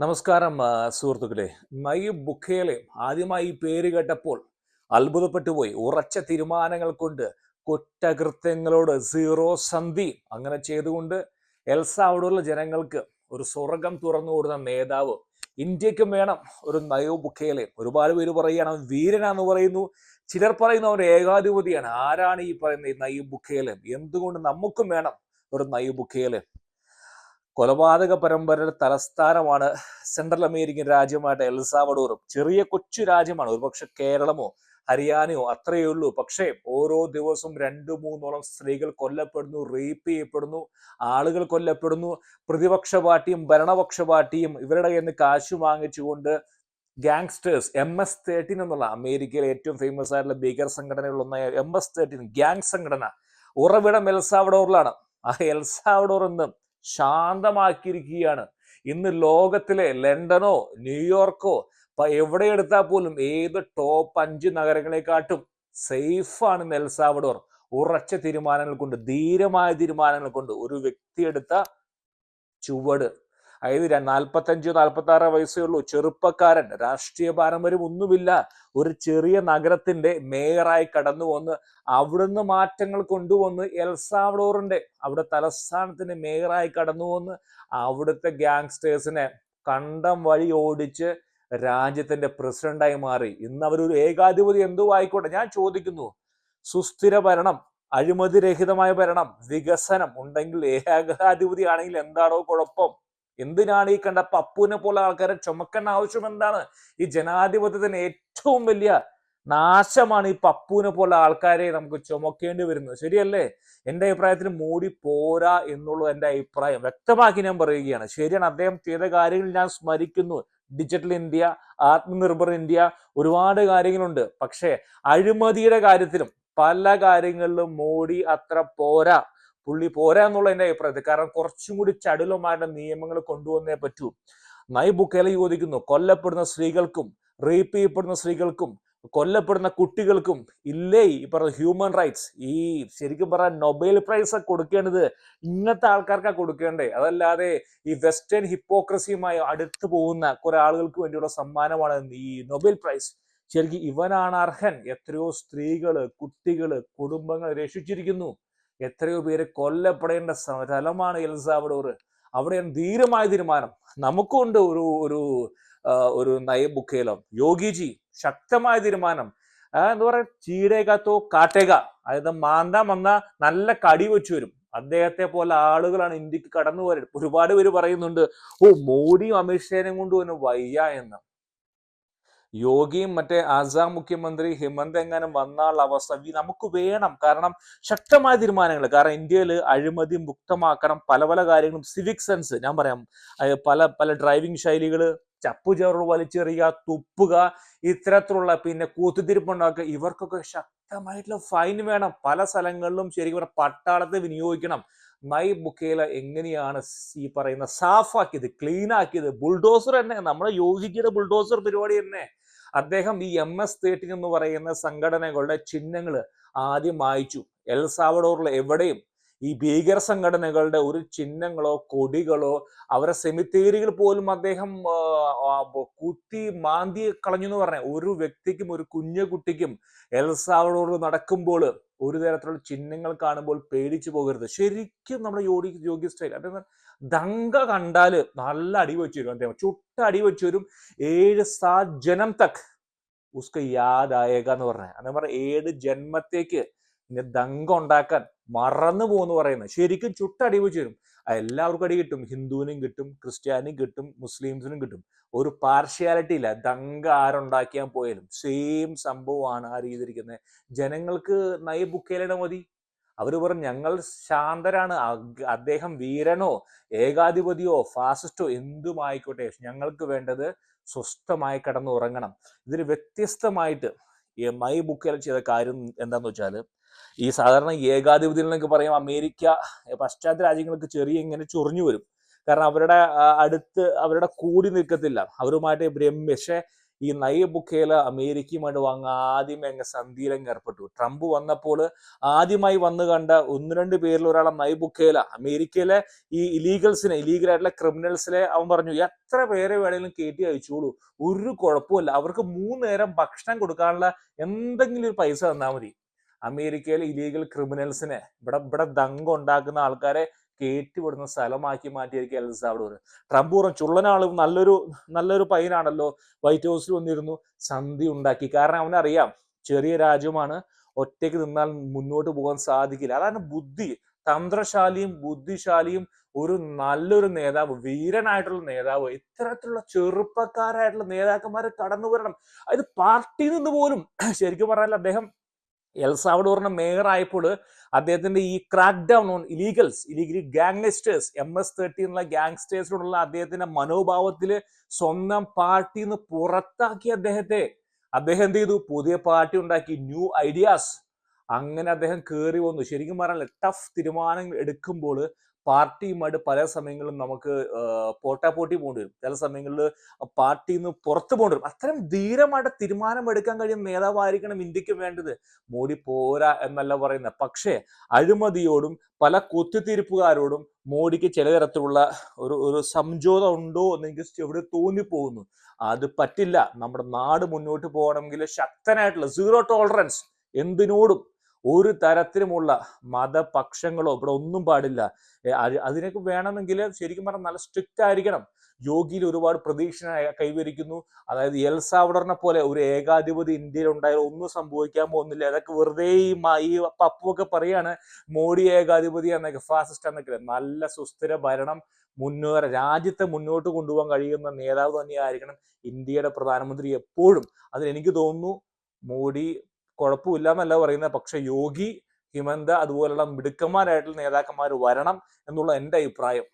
നമസ്കാരം സുഹൃത്തുക്കളെ. മൈ ബുഖേലെ ആദ്യമായി പേര് കേട്ടപ്പോൾ അത്ഭുതപ്പെട്ടുപോയി ഉറച്ച തീരുമാനങ്ങൾ കൊണ്ട് കുറ്റകൃത്യങ്ങളോട് സീറോ സന്ധി അങ്ങനെ ചെയ്തുകൊണ്ട് എൽസാവോടുള്ള ജനങ്ങൾക്ക് ഒരു സ്വർഗം തുറന്നു കൊടുത്ത നേതാവ് ഇന്ത്യക്കും വേണം ഒരു നയോ ബുഖേലെ. ഒരുപാട് പേര് പറയുകയാണ് അവൻ വീരനാന്ന് പറയുന്നു. ചിലർ പറയുന്നു അവൻ ഏകാധിപതിയാണ്. ആരാണ് ഈ പറയുന്ന ഈ നയ്യു ബുഖേലെ? എന്തുകൊണ്ട് നമുക്കും വേണം ഒരു നയ്യു ബുഖേലെ? കൊലപാതക പരമ്പരയുടെ തലസ്ഥാനമാണ് സെൻട്രൽ അമേരിക്കൻ രാജ്യമായിട്ട് എൽസാവഡോറും ചെറിയ കൊച്ചു രാജ്യമാണ്. ഒരുപക്ഷെ കേരളമോ ഹരിയാനയോ അത്രയേ ഉള്ളൂ. പക്ഷേ ഓരോ ദിവസവും രണ്ടു മൂന്നോളം സ്ത്രീകൾ കൊല്ലപ്പെടുന്നു റേപ്പ് ചെയ്യപ്പെടുന്നു ആളുകൾ കൊല്ലപ്പെടുന്നു. പ്രതിപക്ഷ പാർട്ടിയും ഭരണപക്ഷ പാർട്ടിയും ഇവരുടെ കയ്യിൽ നിന്ന് കാശ് വാങ്ങിച്ചുകൊണ്ട് ഗാങ്സ്റ്റേഴ്സ് എം എസ് തേർട്ടീൻ എന്നുള്ള അമേരിക്കയിലെ ഏറ്റവും ഫേമസ് ആയിട്ടുള്ള ഭീകര സംഘടനകളിലൊന്നായ എം എസ് തേർട്ടീൻ ഗ്യാങ് സംഘടന ഉറവിടം എൽസാവഡോറിലാണ് ആ എൽസാവഡോർ എന്ന് ശാന്തമാക്കിയിരിക്കുകയാണ്. ഇന്ന് ലോകത്തിലെ ലണ്ടനോ ന്യൂയോർക്കോ എവിടെ എടുത്താൽ പോലും ഏത് ടോപ്പ് അഞ്ച് നഗരങ്ങളെക്കാട്ടും സേഫാണ് നെൽസാവഡോർ. ഉറച്ച തീരുമാനങ്ങൾ കൊണ്ട് ധീരമായ തീരുമാനങ്ങൾ കൊണ്ട് ഒരു വ്യക്തി എടുത്ത ചുവട്. അതായത് നാൽപ്പത്തഞ്ച് നാൽപ്പത്തി ആറ് വയസ്സേ ഉള്ളൂ. ചെറുപ്പക്കാരൻ രാഷ്ട്രീയ പാരമ്പര്യം ഒന്നുമില്ല. ഒരു ചെറിയ നഗരത്തിന്റെ മേയറായി കടന്നു വന്ന് അവിടുന്ന് മാറ്റങ്ങൾ കൊണ്ടുവന്ന് എൽസാവഡോറിന്റെ അവിടെ തലസ്ഥാനത്തിന്റെ മേയറായി കടന്നു വന്ന് അവിടുത്തെ ഗ്യാങ്സ്റ്റേഴ്സിനെ കണ്ടം വഴി ഓടിച്ച് രാജ്യത്തിന്റെ പ്രസിഡന്റായി മാറി. ഇന്ന് അവരൊരു ഏകാധിപതി എന്തോ ആയിക്കോട്ടെ? ഞാൻ ചോദിക്കുന്നു സുസ്ഥിര ഭരണം അഴിമതിരഹിതമായ ഭരണം വികസനം ഉണ്ടെങ്കിൽ ഏകാധിപതി ആണെങ്കിൽ എന്താണോ കുഴപ്പം? എന്തിനാണ് ഈ കണ്ട പപ്പുവിനെ പോലെ ആൾക്കാരെ ചുമക്കേണ്ട ആവശ്യം എന്താണ്? ഈ ജനാധിപത്യത്തിന് ഏറ്റവും വലിയ നാശമാണ് ഈ പപ്പുവിനെ പോലെ ആൾക്കാരെ നമുക്ക് ചുമക്കേണ്ടി വരുന്നത്. ശരിയല്ലേ? എന്റെ അഭിപ്രായത്തിൽ മോഡി പോരാ എന്നുള്ളത് എന്റെ അഭിപ്രായം. വ്യക്തമാക്കി ഞാൻ പറയുകയാണ്. ശരിയാണ്. അദ്ദേഹം ചെയ്ത കാര്യങ്ങൾ ഞാൻ സ്മരിക്കുന്നു. ഡിജിറ്റൽ ഇന്ത്യ ആത്മനിർഭർ ഇന്ത്യ ഒരുപാട് കാര്യങ്ങളുണ്ട്. പക്ഷേ അഴിമതിയുടെ കാര്യത്തിലും പല കാര്യങ്ങളിലും മോഡി അത്ര പോരാ. പുള്ളി പോരാ എന്നുള്ള എന്റെ അഭിപ്രായത്തിൽ. കാരണം കുറച്ചും കൂടി ചടുലമായിട്ട് നിയമങ്ങൾ കൊണ്ടുവന്നേ പറ്റൂ. നൈ ബുക്കേല ചോദിക്കുന്നു കൊല്ലപ്പെടുന്ന സ്ത്രീകൾക്കും റേപ്പ് ചെയ്യപ്പെടുന്ന സ്ത്രീകൾക്കും കൊല്ലപ്പെടുന്ന കുട്ടികൾക്കും ഇല്ലേ ഈ പറഞ്ഞ ഹ്യൂമൻ റൈറ്റ്സ്? ഈ ശരിക്കും പറഞ്ഞ നൊബേൽ പ്രൈസ് കൊടുക്കേണ്ടത്. ഇങ്ങനത്തെ ആൾക്കാർക്കാ കൊടുക്കേണ്ടേ. അതല്ലാതെ ഈ വെസ്റ്റേൺ ഹിപ്പോക്രസിയുമായി അടുത്ത് പോകുന്ന കുറെ ആളുകൾക്ക് വേണ്ടിയുള്ള സമ്മാനമാണ് ഈ നൊബേൽ പ്രൈസ്. ശരിക്കും ഇവനാണ് അർഹൻ. എത്രയോ സ്ത്രീകൾ കുട്ടികൾ കുടുംബങ്ങൾ രക്ഷിച്ചിരിക്കുന്നു. എത്രയോ പേര് കൊല്ലപ്പെടേണ്ട സ്ഥലമാണ് എൽസാവഡോർ അവിടെയാണ് ധീരമായ തീരുമാനം. നമുക്കുണ്ട് ഒരു ഒരു ഒരു നയബുക്കേലം. യോഗിജി ശക്തമായ തീരുമാനം. എന്താ പറയാ? ചീടേകാത്തോ കാട്ടേക. അതായത് മാന്താൻ വന്ന നല്ല കടി വെച്ചു വരും. അദ്ദേഹത്തെ പോലെ ആളുകളാണ് ഇന്ത്യയ്ക്ക് കടന്നു വരുന്നത് ഒരുപാട് പേര് പറയുന്നുണ്ട് ഓ മോഡിയും അമിത്ഷാനെയും കൊണ്ട് തന്നെ വയ്യ എന്ന്. യോഗിയും മറ്റേ ആസാം മുഖ്യമന്ത്രി ഹിമന്ത് എങ്ങാനും വന്നാൽ അവസ്ഥ നമുക്ക് വേണം. കാരണം ശക്തമായ തീരുമാനങ്ങൾ. കാരണം ഇന്ത്യയിൽ അഴിമതി മുക്തമാക്കണം. പല പല കാര്യങ്ങളും. സിവിക് സെൻസ് ഞാൻ പറയാം. പല പല ഡ്രൈവിംഗ് ശൈലികൾ ചപ്പുചേറുകൾ വലിച്ചെറിയുക തുപ്പുക ഇത്തരത്തിലുള്ള പിന്നെ കൂത്തുതിരിപ്പുണ്ടാക്കുക ഇവർക്കൊക്കെ ശക്തമായിട്ടുള്ള ഫൈൻ വേണം. പല സ്ഥലങ്ങളിലും ശരിക്കും പട്ടാളത്തെ വിനിയോഗിക്കണം. നൈ ബുക്കേല എങ്ങനെയാണ് ഈ പറയുന്ന സാഫാക്കിയത് ക്ലീൻ ആക്കിയത് ബുൾഡോസർ തന്നെ നമ്മുടെ യോഗിയുടെ ബുൾഡോസർ പരിപാടി തന്നെ. അദ്ദേഹം ഈ എം എസ് തേർട്ടീൻ എന്ന് പറയുന്ന സംഘടനകളുടെ ചിഹ്നങ്ങൾ ആദ്യം വായിച്ചു. എൽ സാവഡോറിൽ എവിടെയും ഈ ഭീകര സംഘടനകളുടെ ഒരു ചിഹ്നങ്ങളോ കൊടികളോ അവരെ സെമിത്തേരികൾ പോലും അദ്ദേഹം കുത്തി മാന്തി കളഞ്ഞു എന്ന് പറഞ്ഞ ഒരു വ്യക്തിക്കും ഒരു കുഞ്ഞു കുട്ടിക്കും എൽ സാവഡോറിൽ നടക്കുമ്പോൾ ഒരു തരത്തിലുള്ള ചിഹ്നങ്ങൾ കാണുമ്പോൾ പേടിച്ചു പോകരുത്. ശരിക്കും നമ്മുടെ യോഗി യോഗി സ്റ്റൈൽ അതെന്താ ദങ്ക കണ്ടാൽ നല്ല അടി വെച്ചു വരും. അദ്ദേഹം ചുട്ട അടി വെച്ചു വരും. ഏഴ് സാ ജനം തക്. ഉസ്ക യാദായേക എന്ന് പറഞ്ഞ. എന്ന് പറഞ്ഞ ഏഴ് ജന്മത്തേക്ക് ഇങ്ങനെ ദങ്ക ഉണ്ടാക്കാൻ മറന്നു പോകുന്നു പറയുന്നത്. ശരിക്കും ചുട്ട അടി വെച്ച് വരും. എല്ലാവർക്കും അടി കിട്ടും. ഹിന്ദുവിനും കിട്ടും ക്രിസ്ത്യാനിയും കിട്ടും മുസ്ലിംസിനും കിട്ടും. ഒരു പാർഷ്യാലിറ്റി ഇല്ല. ദങ്ക ആരുണ്ടാക്കിയാൽ പോയാലും സെയിം സംഭവമാണ് ആ രീതിയിരിക്കുന്നത് ജനങ്ങൾക്ക് നയ ബുക്കേലിട മതി. അവർ പറഞ്ഞു ഞങ്ങൾ ശാന്തരാണ്. അദ്ദേഹം വീരനോ ഏകാധിപതിയോ ഫാസിസ്റ്റോ എന്തുമായിക്കോട്ടെ. ഞങ്ങൾക്ക് വേണ്ടത് സ്വസ്ഥമായി കിടന്ന് ഉറങ്ങണം ഇതിൽ വ്യത്യസ്തമായിട്ട് മൈ ബുക്കിൽ ചെയ്ത കാര്യം എന്താന്ന് വെച്ചാൽ ഈ സാധാരണ ഏകാധിപതി എന്നൊക്കെ പറയും അമേരിക്ക പശ്ചാത്തല രാജ്യങ്ങൾക്ക് ചെറിയ ഇങ്ങനെ ചൊറിഞ്ഞു വരും. കാരണം അവരുടെ അടുത്ത് അവരുടെ കൂടി നിൽക്കത്തില്ല. അവരുമായിട്ട് ബ്രഹ്മ പക്ഷേ ഈ നയ ബുക്കേല അമേരിക്കയുമായിട്ട് വാങ്ങാൻ ആദ്യമേ അങ്ങ് സന്ധിയിലങ്ങ് ഏർപ്പെട്ടു. ട്രംപ് വന്നപ്പോൾ ആദ്യമായി വന്ന് കണ്ട ഒന്ന് രണ്ട് പേരിൽ ഒരാളെ നയ ബുക്കേല അമേരിക്കയിലെ ഈ ഇലീഗൽസിനെ ഇലീഗൽ ആയിട്ടുള്ള ക്രിമിനൽസിനെ അവൻ പറഞ്ഞു എത്ര പേരെ വേണമെങ്കിലും കയറ്റി അയച്ചോളൂ. ഒരു കുഴപ്പമില്ല അവർക്ക് മൂന്ന് നേരം ഭക്ഷണം കൊടുക്കാനുള്ള എന്തെങ്കിലും ഒരു പൈസ തന്നാൽ മതി. അമേരിക്കയിലെ ഇലീഗൽ ക്രിമിനൽസിനെ ഇവിടെ ഇവിടെ ദങ്കുണ്ടാക്കുന്ന ആൾക്കാരെ കയറ്റിവിടുന്ന സ്ഥലമാക്കി മാറ്റിയായിരിക്കും എൽ സാവഡോർ ട്രംപ് പറഞ്ഞു ചുള്ളനാളും നല്ലൊരു നല്ലൊരു പയ്യനാണല്ലോ. വൈറ്റ് ഹൗസിൽ വന്നിരുന്നു. സന്ധി ഉണ്ടാക്കി. കാരണം അവനറിയാം ചെറിയ രാജ്യമാണ്. ഒറ്റയ്ക്ക് നിന്നാൽ മുന്നോട്ട് പോകാൻ സാധിക്കില്ല. അതാണ് ബുദ്ധി. തന്ത്രശാലിയും ബുദ്ധിശാലിയും ഒരു നല്ലൊരു നേതാവ് വീരനായിട്ടുള്ള നേതാവ് ഇത്തരത്തിലുള്ള ചെറുപ്പക്കാരായിട്ടുള്ള നേതാക്കന്മാരെ കടന്നു വരണം. അത് പാർട്ടിയിൽ നിന്ന് പോലും ശരിക്കും പറഞ്ഞാൽ അദ്ദേഹം എൽസാവഡോറിന്റെ മേയർ ആയപ്പോൾ അദ്ദേഹത്തിന്റെ ഈ crack down on illegals illegally gangsters M S thirty എന്നുള്ള ഗാങ്സ്റ്റേഴ്സിനോടുള്ള അദ്ദേഹത്തിന്റെ മനോഭാവത്തിൽ സ്വന്തം പാർട്ടിയിൽ നിന്ന് പുറത്താക്കി അദ്ദേഹത്തെ. അദ്ദേഹം എന്ത് ചെയ്തു? പുതിയ പാർട്ടി ഉണ്ടാക്കി ന്യൂ ഐഡിയാസ് അങ്ങനെ അദ്ദേഹം കയറി വന്നു. ശരിക്കും പറഞ്ഞാൽ ടഫ് തീരുമാനങ്ങൾ എടുക്കുമ്പോൾ പാർട്ടിയുമായിട്ട് പല സമയങ്ങളിലും നമുക്ക് പോട്ടാപ്പോട്ടി പോകേണ്ടി വരും. ചില സമയങ്ങളിൽ പാർട്ടിയിൽ നിന്ന് പുറത്തു പോകേണ്ടി വരും. അത്തരം ധീരമായിട്ട് തീരുമാനം എടുക്കാൻ കഴിയുന്ന നേതാവായിരിക്കണം ഇന്ത്യയ്ക്ക് വേണ്ടത്. മോഡി പോരാ എന്നല്ല പറയുന്നത്. പക്ഷേ അഴിമതിയോടും പല കുത്തിത്തിരിപ്പുകാരോടും മോഡിക്ക് ചില തരത്തിലുള്ള ഒരു ഒരു സംജോത ഉണ്ടോ എന്ന് എനിക്ക് എവിടെ തോന്നിപ്പോകുന്നു. അത് പറ്റില്ല. നമ്മുടെ നാട് മുന്നോട്ട് പോകണമെങ്കിൽ ശക്തനായിട്ടുള്ള സീറോ ടോളറൻസ് എന്തിനോടും ഒരു തരത്തിലുമുള്ള മതപക്ഷങ്ങളോ ഇവിടെ ഒന്നും പാടില്ല. അതിനൊക്കെ വേണമെങ്കിൽ ശരിക്കും പറഞ്ഞാൽ നല്ല സ്ട്രിക്റ്റ് ആയിരിക്കണം. യോഗിയിൽ ഒരുപാട് പ്രതീക്ഷ കൈവരിക്കുന്നു. അതായത് എൽസാവഡറിനെ പോലെ ഒരു ഏകാധിപതി ഇന്ത്യയിൽ ഉണ്ടായാൽ ഒന്നും സംഭവിക്കാൻ പോകുന്നില്ല. അതൊക്കെ വെറുതെ ഈ ഈ പപ്പുവൊക്കെ പറയാണ് മോഡി ഏകാധിപതി എന്നൊക്കെ ഫാസിസ്റ്റ് എന്നൊക്കെ. നല്ല സുസ്ഥിര ഭരണം മുന്നേറ രാജ്യത്തെ മുന്നോട്ട് കൊണ്ടുപോകാൻ കഴിയുന്ന നേതാവ് തന്നെയായിരിക്കണം ഇന്ത്യയുടെ പ്രധാനമന്ത്രി എപ്പോഴും. അതിന് എനിക്ക് തോന്നുന്നു മോഡി കുഴപ്പമില്ല എന്നല്ല പറയുന്നത്. പക്ഷെ യോഗി ഹിമന്ത അതുപോലുള്ള മിടുക്കന്മാരായിട്ടുള്ള നേതാക്കന്മാർ വരണം എന്നുള്ള എന്റെ അഭിപ്രായം.